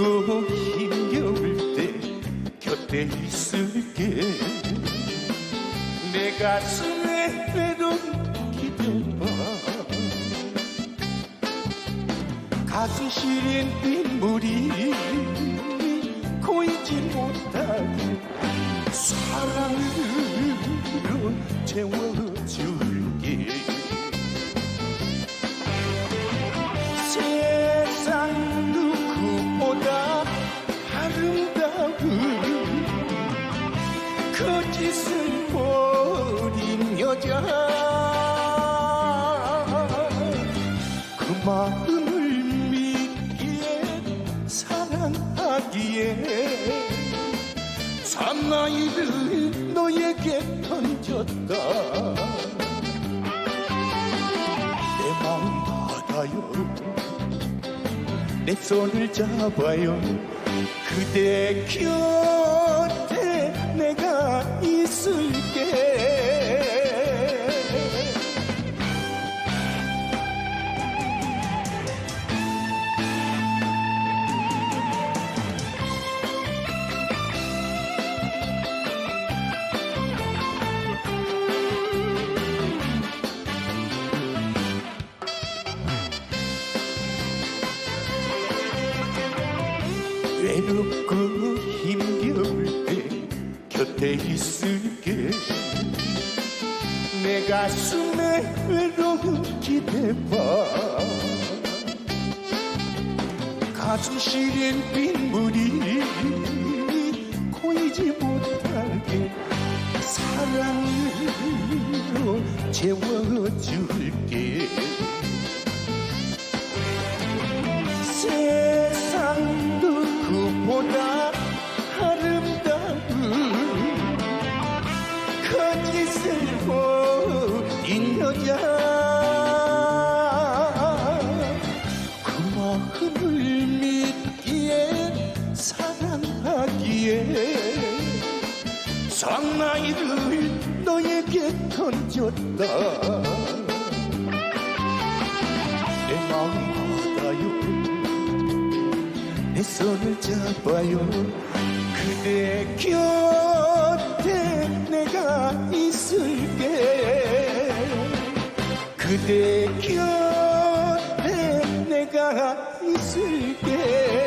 힘겨울 때 곁에 있을게. 내 가슴에 외로운 기대봐 가슴 시린 빗물이 고이지 못하게 사랑으로 채워줄 거짓을 버린 여자. 그 마음을 믿기에 사랑하기에 사나이를 너에게 던졌다. 내 마음 받아요. 내 손을 잡아요. 그대 곁 외롭고 힘겨울 때 곁에 있을게. 내 가슴에 외로운 기대봐. 가슴 시린 빗물이 고이지 못하게 사랑으로 채워줄게 거짓을 버린 여자 그 마음을 믿기에 사랑하기에 상나이를 너에게 던졌다. 내 마음 받아요. 내 손을 잡아요. 그대 곁에 내가 있을게. 그대 곁에 내가 있을게